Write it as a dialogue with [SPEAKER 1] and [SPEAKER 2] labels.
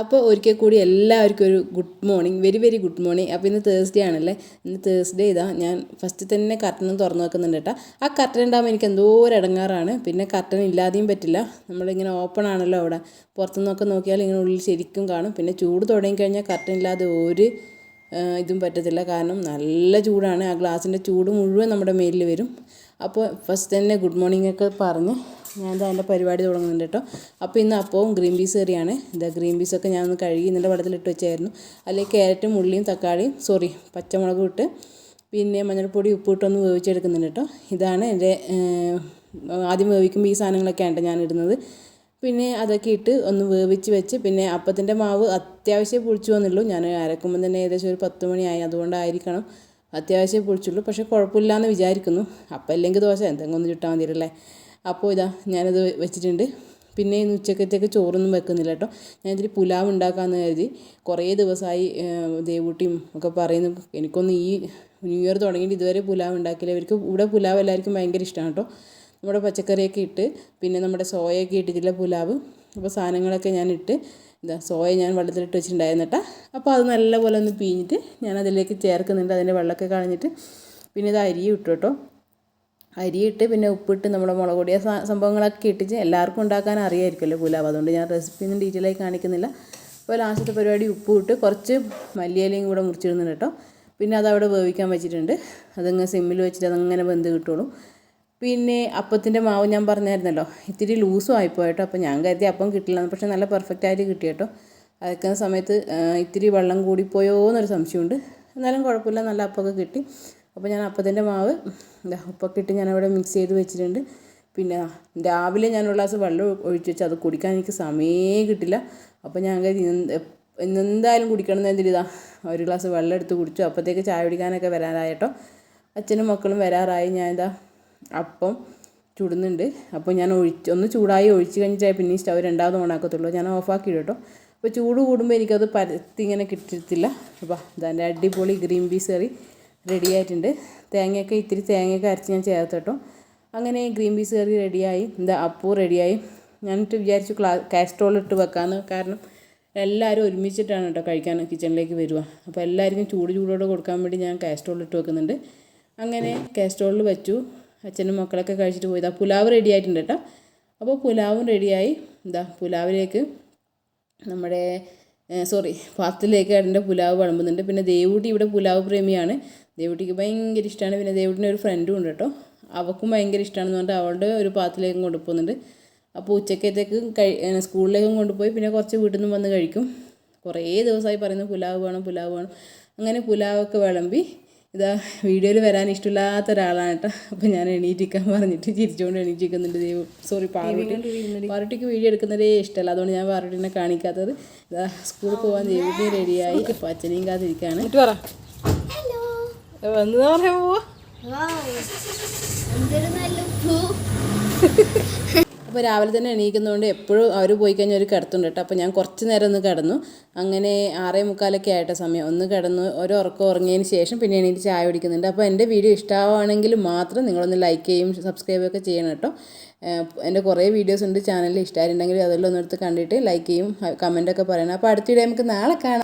[SPEAKER 1] അപ്പോൾ ഒരിക്കൽ കൂടി എല്ലാവർക്കും ഒരു good morning very very good morning അപ്പോൾ ഇന്ന് തേഴ്സ്ഡേ ആണല്ലേ? ഇന്ന് തേഴ്സ്ഡേ ഇതാ. ഞാൻ ഫസ്റ്റ് തന്നെ കർട്ടനും തുറന്നു വെക്കുന്നുണ്ട് കേട്ടോ. ആ കർട്ടൻ ഉണ്ടാകുമ്പോൾ എനിക്ക് എന്തോ ഒരു ഇടങ്ങാറാണ് പിന്നെ കർട്ടൻ ഇല്ലാതെയും പറ്റില്ല. നമ്മളിങ്ങനെ ഓപ്പൺ ആണല്ലോ അവിടെ. പുറത്തുനിന്നൊക്കെ നോക്കിയാൽ ഇങ്ങനെ ഉള്ളിൽ ശരിക്കും കാണും. പിന്നെ ചൂട് തുടങ്ങിക്കഴിഞ്ഞാൽ കർട്ടൻ ഇല്ലാതെ ഒരു ഇതും പറ്റത്തില്ല. കാരണം നല്ല ചൂടാണ്. ആ ഗ്ലാസിന്റെ ചൂട് മുഴുവൻ നമ്മുടെ മേലിൽ വരും. അപ്പോൾ ഫസ്റ്റ് തന്നെ ഗുഡ് മോർണിംഗ് ഒക്കെ പറഞ്ഞ് ഞാൻ എന്റെ പരിപാടി തുടങ്ങുന്നുണ്ട് കേട്ടോ. അപ്പോൾ ഇന്ന് അപ്പവും ഗ്രീൻ പീസ് കറിയാണ്. ഇതാ ഗ്രീൻ പീസൊക്കെ ഞാൻ ഒന്ന് കഴുകി ഇന്നലെ വെള്ളത്തിലിട്ട് വെച്ചായിരുന്നു. അല്ലെങ്കിൽ ക്യാരറ്റും ഉള്ളിയും തക്കാളിയും സോറി പച്ചമുളകും ഇട്ട് പിന്നെ മഞ്ഞൾപ്പൊടി ഉപ്പിട്ടൊന്ന് വേവിച്ചെടുക്കുന്നുണ്ട് കേട്ടോ. ഇതാണ് എന്റെ ആദ്യം വേവിക്കുമ്പോൾ ഈ സാധനങ്ങളൊക്കെയാണ് ഞാൻ ഇടുന്നത് പിന്നെ അതൊക്കെ ഇട്ട് ഒന്ന് വേവിച്ച് വെച്ച് പിന്നെ അപ്പത്തിന്റെ മാവ് അത്യാവശ്യം പൊളിച്ചു വന്നുള്ളൂ. ഞാൻ അരക്കുമ്പോൾ തന്നെ ഏകദേശം ഒരു പത്ത് മണിയായി. അതുകൊണ്ടായിരിക്കണം അത്യാവശ്യം പൊളിച്ചുള്ളൂ. പക്ഷേ കുഴപ്പമില്ലാന്ന് വിചാരിക്കുന്നു. അപ്പം അല്ലെങ്കിൽ ദോശ എന്തെങ്കിലും ഒന്ന് ചുട്ടാൽ മതിയല്ലേ? അപ്പോൾ ഇതാ ഞാനത് വെച്ചിട്ടുണ്ട്. പിന്നെ ഇന്ന് ഉച്ചക്കത്തേക്ക് ചോറൊന്നും വെക്കുന്നില്ല കേട്ടോ. ഞാൻ ഇതിൽ പുലാവ് ഉണ്ടാക്കാമെന്ന് കരുതി കുറേ ദിവസമായി ദേവൂട്ടിയും ഒക്കെ പറയുന്നു. എനിക്കൊന്ന് ഈ ന്യൂ ഇയർ തുടങ്ങിയിട്ട് ഇതുവരെ പുലാവ് ഉണ്ടാക്കിയില്ല. ഇവർക്ക് ഇവിടെ പുലാവ് എല്ലാവർക്കും ഭയങ്കര ഇഷ്ടമാണ് കേട്ടോ. നമ്മുടെ പച്ചക്കറിയൊക്കെ ഇട്ട് പിന്നെ നമ്മുടെ സോയൊക്കെ ഇട്ടിട്ടുള്ള പുലാവ്. അപ്പോൾ സാധനങ്ങളൊക്കെ ഞാൻ ഇട്ട് ഇതാ സോയ ഞാൻ വെള്ളത്തിലിട്ട് വെച്ചിട്ടുണ്ടായിരുന്നു കേട്ടോ. അപ്പോൾ അത് നല്ലപോലെ ഒന്ന് പിഴിഞ്ഞിട്ട് ഞാൻ അതിലേക്ക് ചേർക്കുന്നുണ്ട്. അതിന്റെ വെള്ളമൊക്കെ കളഞ്ഞിട്ട് പിന്നെ ഇത് അരിയും ഇട്ടു കേട്ടോ. അരിയിട്ട് പിന്നെ ഉപ്പിട്ട് നമ്മുടെ മുളക് പൊടിയ സംഭവങ്ങളൊക്കെ ഇട്ടിട്ട് എല്ലാവർക്കും ഉണ്ടാക്കാൻ അറിയായിരിക്കുമല്ലോ പുലാവ്. അതുകൊണ്ട് ഞാൻ റെസിപ്പി ഒന്നും ഡീറ്റെയിൽ ആയി കാണിക്കുന്നില്ല. അപ്പോൾ ലാസ്റ്റത്തെ പരിപാടി ഉപ്പ് ഇട്ട് കുറച്ച് മല്ലിയിലയും കൂടെ മുറിച്ചിടുന്നുണ്ട് കേട്ടോ. പിന്നെ അതവിടെ വേവിക്കാൻ വെച്ചിട്ടുണ്ട്. അതങ്ങ് സിമ്മിൽ വെച്ചിട്ട് അതങ്ങനെ വെന്ത് കിട്ടുള്ളൂ. പിന്നെ അപ്പത്തിന്റെ മാവ് ഞാൻ പറഞ്ഞായിരുന്നല്ലോ ഇത്തിരി ലൂസും ആയിപ്പോയിട്ടോ അപ്പോൾ ഞാൻ കരുതി അപ്പം കിട്ടില്ല പക്ഷേ നല്ല പെർഫെക്റ്റ് ആയിട്ട് കിട്ടി കേട്ടോ. അരക്കുന്ന സമയത്ത് ഇത്തിരി വെള്ളം കൂടിപ്പോയോ എന്നൊരു സംശയമുണ്ട്. എന്നാലും കുഴപ്പമില്ല നല്ല അപ്പമൊക്കെ കിട്ടി. അപ്പോൾ ഞാൻ അപ്പത്തിന്റെ മാവ് എന്താ ഉപ്പൊക്കെ ഇട്ട് ഞാൻ അവിടെ മിക്സ് ചെയ്ത് വെച്ചിട്ടുണ്ട്. പിന്നെ രാവിലെ ഞാൻ ഒരു ഗ്ലാസ് വെള്ളം ഒഴിച്ച് വെച്ച് അത് കുടിക്കാൻ എനിക്ക് സമയമേ കിട്ടില്ല. അപ്പോൾ ഞാൻ എന്തായാലും കുടിക്കണം എന്ന് എന്തിരിതാ ഒരു ഗ്ലാസ് വെള്ളം എടുത്ത് കുടിച്ചു. അപ്പോഴത്തേക്ക് ചായ കുടിക്കാനൊക്കെ വരാറായിട്ടോ അച്ഛനും മക്കളും വരാറായി. ഞാൻ എന്താ അപ്പം ചുടുന്നുണ്ട്. അപ്പോൾ ഞാൻ ഒഴിച്ച് ഒന്ന് ചൂടായി ഒഴിച്ച് കഴിഞ്ഞിട്ടായി പിന്നെ സ്റ്റവ് രണ്ടാമത് ഓണാക്കത്തുള്ളൂ ഞാൻ ഓഫാക്കി കേട്ടോ. അപ്പോൾ ചൂട് കൂടുമ്പോൾ എനിക്കത് പരത്തി ഇങ്ങനെ കിട്ടത്തില്ല. അപ്പോൾ അതിന്റെ അടിപൊളി ഗ്രീൻ പീസ് കറി. റെഡി ആയിട്ടുണ്ട് തേങ്ങയൊക്കെ ഇത്തിരി തേങ്ങയൊക്കെ അരച്ച് ഞാൻ ചേർത്ത് കേട്ടോ. അങ്ങനെ ഗ്രീൻ പീസ് കറി റെഡിയായി. എന്താ അപ്പൂ റെഡിയായി. ഞാനിട്ട് വിചാരിച്ചു ക്ലാ കാസ്ട്രോൾ ഇട്ട് വെക്കാമെന്ന് കാരണം എല്ലാവരും ഒരുമിച്ചിട്ടാണ് കേട്ടോ കഴിക്കാൻ കിച്ചണിലേക്ക് വരിക അപ്പോൾ എല്ലാവർക്കും ചൂട് ചൂടോടെ കൊടുക്കാൻ വേണ്ടി ഞാൻ കാസ്ട്രോൾ ഇട്ട് വെക്കുന്നുണ്ട്. അങ്ങനെ കാസ്ട്രോളിൽ വെച്ചു. അച്ഛനും മക്കളൊക്കെ കഴിച്ചിട്ട് പോയി. ഇതാ പുലാവ് റെഡി ആയിട്ടുണ്ട് കേട്ടോ. അപ്പോൾ പുലാവും റെഡിയായി. എന്താ പുലാവിലേക്ക് നമ്മുടെ സോറി പാത്രത്തിലേക്ക് അതിന്റെ പുലാവ് വിളമ്പുന്നുണ്ട്. പിന്നെ ദേവൂട്ടി ഇവിടെ പുലാവ് പ്രേമിയാണ്. ദേവൂട്ടിക്ക് ഭയങ്കര ഇഷ്ടമാണ് പിന്നെ ദേവുട്ടിന് ഒരു ഫ്രണ്ടും ഉണ്ട് കേട്ടോ. അവൾക്കും ഭയങ്കര ഇഷ്ടമാണെന്ന് പറഞ്ഞിട്ട് അവളുടെ ഒരു പാത്രത്തിലേക്കും കൊണ്ടുപോകുന്നുണ്ട്. അപ്പോൾ ഉച്ചക്കത്തേക്ക് കഴി സ്കൂളിലേക്കും കൊണ്ടുപോയി പിന്നെ കുറച്ച് വീട്ടിൽ നിന്നും വന്ന് കഴിക്കും. കുറേ ദിവസമായി പറയുന്നു പുലാവ് വേണം പുലാവ് വേണം. അങ്ങനെ പുലാവൊക്കെ വിളമ്പി ഇതാ വീഡിയോയിൽ വരാൻ ഇഷ്ടമില്ലാത്ത ഒരാളാണ് കേട്ടോ. അപ്പോൾ ഞാൻ എണീറ്റിക്കാൻ പറഞ്ഞിട്ട് ചിരിച്ചുകൊണ്ട് എണീറ്റിരിക്കുന്നുണ്ട് ദൈവം. സോറി പാറുട്ടി. പാറുട്ടിക്ക് വീഡിയോ എടുക്കുന്നതേ ഇഷ്ടമല്ല. അതുകൊണ്ട് ഞാൻ പാറുട്ടിനെ കാണിക്കാത്തത്. ഇതാ സ്കൂളിൽ പോകാൻ ദൈവത്തിന് റെഡിയായി അച്ഛനെയും കാത്തിരിക്കുകയാണ്
[SPEAKER 2] എന്ന് പറയാൻ പോവാ.
[SPEAKER 1] രാവിലെ തന്നെ എണീക്കുന്നതുകൊണ്ട് എപ്പോഴും അവർ പോയി കഴിഞ്ഞാൽ ഒരു കിടത്തുണ്ട് കേട്ടോ. അപ്പോൾ ഞാൻ കുറച്ച് നേരം ഒന്ന് കിടന്നു. അങ്ങനെ ആറേ മുക്കാലൊക്കെ ആയിട്ട സമയം. ഒന്ന് കിടന്നു ഒരു ഉറക്കം ഉറങ്ങിയതിന് ശേഷം പിന്നെ എണീറ്റ് ചായ കുടിക്കുന്നുണ്ട്. അപ്പോൾ എന്റെ വീഡിയോ ഇഷ്ടമാണെങ്കിൽ മാത്രം നിങ്ങളൊന്ന് ലൈക്ക് ചെയ്യും സബ്സ്ക്രൈബ് ഒക്കെ ചെയ്യണം കേട്ടോ. എന്റെ കുറേ വീഡിയോസ് ഉണ്ട്. ചാനലിൽ ഇഷ്ടമായിട്ടുണ്ടെങ്കിൽ അതെല്ലാം ഒന്നെടുത്ത് കണ്ടിട്ട് ലൈക്ക് ചെയ്യും കമന്റൊക്കെ പറയണം. അപ്പോൾ അടുത്തിടെ നമുക്ക് നാളെ കാണാം.